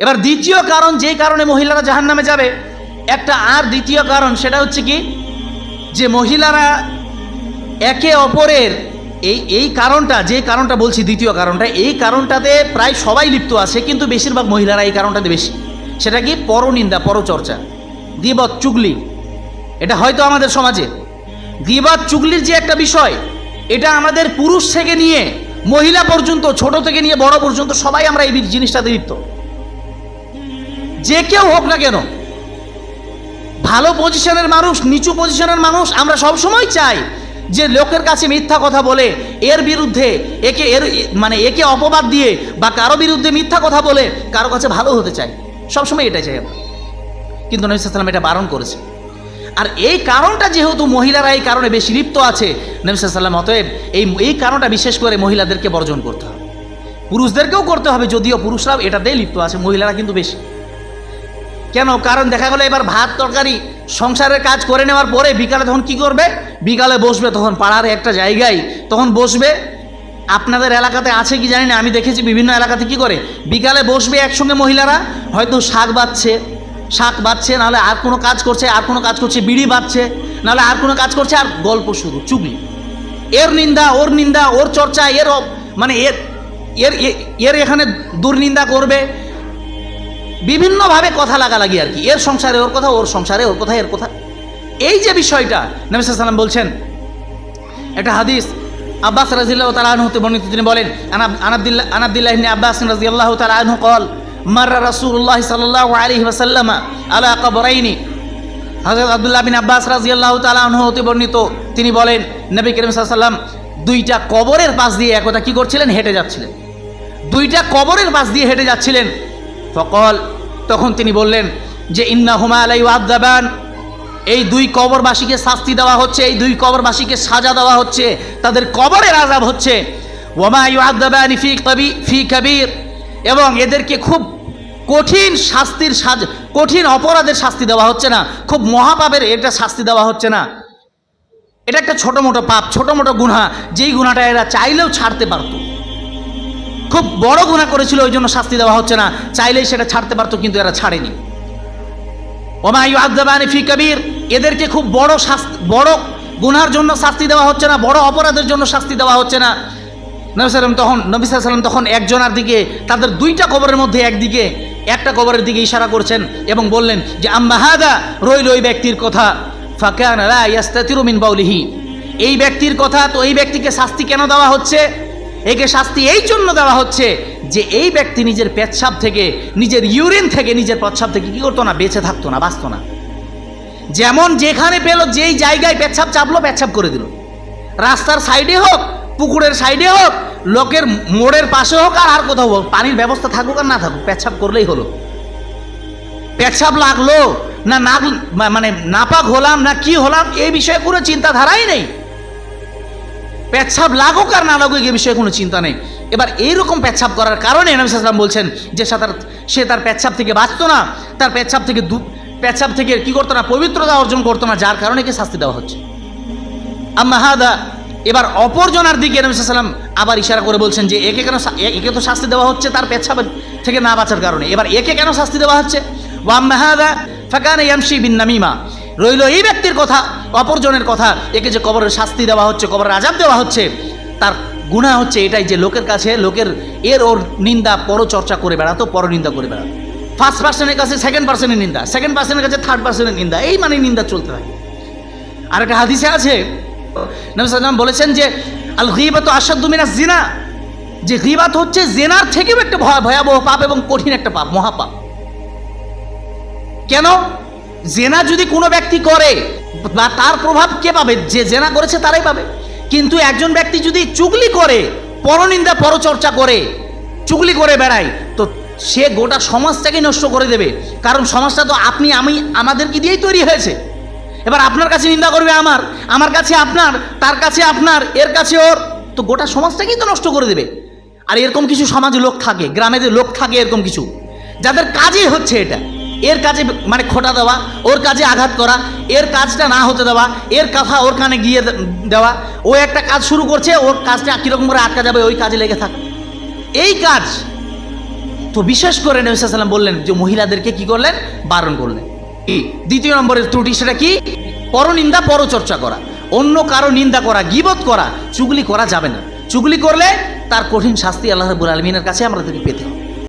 এবার দ্বিতীয় কারণ যেই কারণে মহিলারা জাহান নামে যাবে, একটা আর দ্বিতীয় কারণ সেটা হচ্ছে কি? যে মহিলারা একে অপরের এই এই কারণটা, যে কারণটা বলছি দ্বিতীয় কারণটা, এই কারণটাতে প্রায় সবাই লিপ্ত আছে, কিন্তু বেশিরভাগ মহিলারা এই কারণটাতে বেশি। সেটা কি? পরনিন্দা, পরচর্চা। দিবত চুগলি। এটা হয়তো আমাদের সমাজে। গিবত, চুগলির যে একটা বিষয়, এটা আমাদের পুরুষ থেকে নিয়ে মহিলা পর্যন্ত, ছোট থেকে নিয়ে বড় পর্যন্ত সবাই আমরা এই জিনিসটাতে লিপ্ত। যে কেউ হোক না কেন, ভালো পজিশনের মানুষ, নিচু পজিশনের মানুষ, আমরা সবসময় চাই যে লোকের কাছে মিথ্যা কথা বলে, এর বিরুদ্ধে একে এর মানে একে অপবাদ দিয়ে বা কারও বিরুদ্ধে মিথ্যা কথা বলে কারও কাছে ভালো হতে চাই। সবসময় এটাই চাই আমরা। কিন্তু নবী সাল্লাম এটা বারণ করেছে। আর এই কারণটা যেহেতু মহিলারা এই কারণে বেশি লিপ্ত আছে, নবী সাল্লাম অতএব এই এই কারণটা বিশেষ করে মহিলাদেরকে বর্জন করতে হবে। পুরুষদেরকেও করতে হবে, যদিও পুরুষরাও এটাতেই লিপ্ত আছে, মহিলারা কিন্তু বেশি। কেন? কারণ দেখা গেলো এবার ভাত, তরকারি, সংসারের কাজ করে নেওয়ার পরে বিকালে তখন কি করবে? বিকালে বসবে তখন পাড়ার একটা জায়গায়। তখন বসবে, আপনাদের এলাকাতে আছে কি জানি না, আমি দেখেছি বিভিন্ন এলাকাতে কি করে? বিকালে বসবে একসঙ্গে মহিলারা, হয়তো শাক বাচ্ছে শাক বাচ্ছে নাহলে আর কোনো কাজ করছে, আর কোনো কাজ করছে, বিড়ি বাচ্ছে নাহলে আর কোনো কাজ করছে, আর গল্প শুরু চুগলি। এর নিন্দা, ওর নিন্দা, ওর চর্চা, এর মানে এর এর এর এখানে দুর্নিন্দা করবে বিভিন্নভাবে কথা লাগালাগি আর কি। এর সংসারে ওর কথা, ওর সংসারে ওর কথা, এর কথা। এই যে বিষয়টা, নবী সাল্লাম বলছেন, একটা হাদিস, আব্বাস রাজিল্লাহ তালা আনহু হতে বর্ণিত, তিনি বলেন আনাব আনাবদুল্লাহ আনাবদুল্লাহ আব্বাস রাজিয়াল্লাহ তালা আনহু কল মার্রা রাসূলুল্লাহ সাল্লাল্লাহু আলাইহি ওয়াসাল্লাম আলা কবরাইনি। হযরত আবদুল্লাহ বিন আব্বাস রাদিয়াল্লাহু তাআলা আনহু হতে বর্ণিত, তিনি বলেন, নবী করিম ওয়াসাল্লাম দুইটা কবরের পাশ দিয়ে একদা কি করছিলেন? হেঁটে যাচ্ছিলেন। দুইটা কবরের পাশ দিয়ে হেঁটে যাচ্ছিলেন। ফকল, তখন তিনি বললেন যে, ইন্না হুমা আলাই আদাবান এই দুই কবরবাসীকে শাস্তি দেওয়া হচ্ছে, এই দুই কবরবাসীকে সাজা দেওয়া হচ্ছে, তাদের কবরের আজাব হচ্ছে। ওমা ইউ আদাবান ফি কবি, ফি কবির। এবং এদেরকে খুব কঠিন শাস্তির সাজ, কঠিন অপরাধের শাস্তি দেওয়া হচ্ছে না, খুব মহাপাপের এটা শাস্তি দেওয়া হচ্ছে না। এটা একটা ছোটো মোটো পাপ ছোটো মোটো গুণা যেই গুণাটা এরা চাইলেও ছাড়তে পারতো। খুব বড় গুণা করেছিল ওই জন্য শাস্তি দেওয়া হচ্ছে না। চাইলেই সেটা ছাড়তে পারতো, কিন্তু এরা ছাড়েনি। ওমায়ু আদাবানি ফি কবির, এদেরকে খুব বড় শাস্তি, বড় গুনার জন্য শাস্তি দেওয়া হচ্ছে না, বড় অপরাধের জন্য শাস্তি দেওয়া হচ্ছে না। নবী সাল্লাম তখন, নবী সাল্লাম তখন একজনের দিকে, তাদের দুইটা কবরের মধ্যে একদিকে, একটা কবরের দিকে ইশারা করছেন এবং বললেন যে আম্মাহাদা রইল ওই ব্যক্তির কথা। ফাকান লা ইয়াস্তাতিরু মিন বাউলিহি। এই ব্যক্তির কথা, তো এই ব্যক্তিকে শাস্তি কেন দেওয়া হচ্ছে? একে শাস্তি এই জন্য দেওয়া হচ্ছে যে এই ব্যক্তি নিজের পেচ্ছাপ থেকে, নিজের ইউরিন থেকে, নিজের প্রচ্ছাপ থেকে কী করতো না, বেঁচে থাকতো না, বাঁচতো না। যেমন যেখানে পেল, যেই জায়গায় পেচ্ছাপ চাপলো, পেচ্ছাপ করে দিল। রাস্তার সাইডে হোক, পুকুরের সাইডে হোক, লোকের মোড়ের পাশে হোক, আর আর কোথাও হোক, পানির ব্যবস্থা থাকুক আর না থাকুক, পেচ্ছাপ করলেই হলো। পেচ্ছাপ লাগল না না মানে নাপাক হলাম না কি হলাম, এই বিষয়ে কোনো চিন্তাধারাই নেই। পেচ্ছাপ লাগুক আর না লাগুক এ বিষয়ে কোনো চিন্তা নেই। এবার এইরকম পেচ্ছাপ করার কারণে নবী সাল্লাম বলছেন যে তার সে তার পেচ্ছাপ থেকে বাঁচতো না, তার পেচ্ছাপ থেকে দু পেচ্ছাপ থেকে কি করতো না, পবিত্রতা অর্জন করতো না, যার কারণে একে শাস্তি দেওয়া হচ্ছে। আম্মা এবার অপরজনার দিকে নবী সাল্লাম আবার ইশারা করে বলছেন যে একে কেন একে তো শাস্তি দেওয়া হচ্ছে তার পেচ্ছাপের থেকে না বাঁচার কারণে। এবার একে কেন শাস্তি দেওয়া হচ্ছে? ওয়াম্মা হাদা, ফাকানে ইয়ামশি বিন নামিমা। রইল এই ব্যক্তির কথা, অপরজনের কথা। একে যে কবরের শাস্তি দেওয়া হচ্ছে, কবরের আজাব দেওয়া হচ্ছে, তার গুণা হচ্ছে এটাই যে লোকের কাছে, লোকের এর ওর নিন্দা, পরচর্চা করে বেড়াতো, পরনিন্দা করে বেড়াতো। ফার্স্ট পার্সনের কাছে সেকেন্ড পার্সনের নিন্দা সেকেন্ড পার্সনের কাছে থার্ড পার্সনের নিন্দা, এই মানে নিন্দা চলতে থাকে। আর একটা হাদিসে আছে, নবী সাল্লাম বলেছেন যে আল গিবাত আসাদ্দু মিনাস জিনা যে গিবাত হচ্ছে জেনার থেকেও একটা ভয়- ভয়াবহ পাপ এবং কঠিন একটা পাপ, মহাপাপ। কেন? জেনা যদি কোনো ব্যক্তি করে, বা তার প্রভাব কে পাবে? যে জেনা করেছে তারাই পাবে। কিন্তু একজন ব্যক্তি যদি চুগলি করে, পরনিন্দা, পরচর্চা করে, চুগলি করে বেড়ায়, তো সে গোটা সমাজটাকে নষ্ট করে দেবে। কারণ সমাজটা তো আপনি, আমি, আমাদেরকে দিয়েই তৈরি হয়েছে। এবার আপনার কাছে নিন্দা করবে আমার আমার কাছে আপনার, তার কাছে আপনার, এর কাছে ওর, তো গোটা সমাজটাকেই তো নষ্ট করে দেবে। আর এরকম কিছু সমাজ লোক থাকে, গ্রামেদের লোক থাকে এরকম কিছু। যাদের কাজই হচ্ছে এটা। এর কাজে মানে খোটা দেওয়া, ওর কাজে আঘাত করা, এর কাজটা না হতে দেওয়া, এর কথা ওর কানে গিয়ে দেওয়া, ও একটা কাজ শুরু করছে, ওর কাজটা কীরকম করে আটকা যাবে, ওই কাজে লেগে থাক। এই কাজ, তো বিশেষ করে নবী সাল্লাম বললেন যে মহিলাদেরকে কি করলেন? বারণ করলেন? দ্বিতীয় নম্বরের ত্রুটি সেটা কি? পরনিন্দা, পরচর্চা করা। অন্য কারও নিন্দা করা, গিবত করা, চুগলি করা যাবে না। চুগলি করলে তার কঠিন শাস্তি আল্লাহ রাব্বুল আলমিনের কাছে আমাদেরকে পেতে হবে।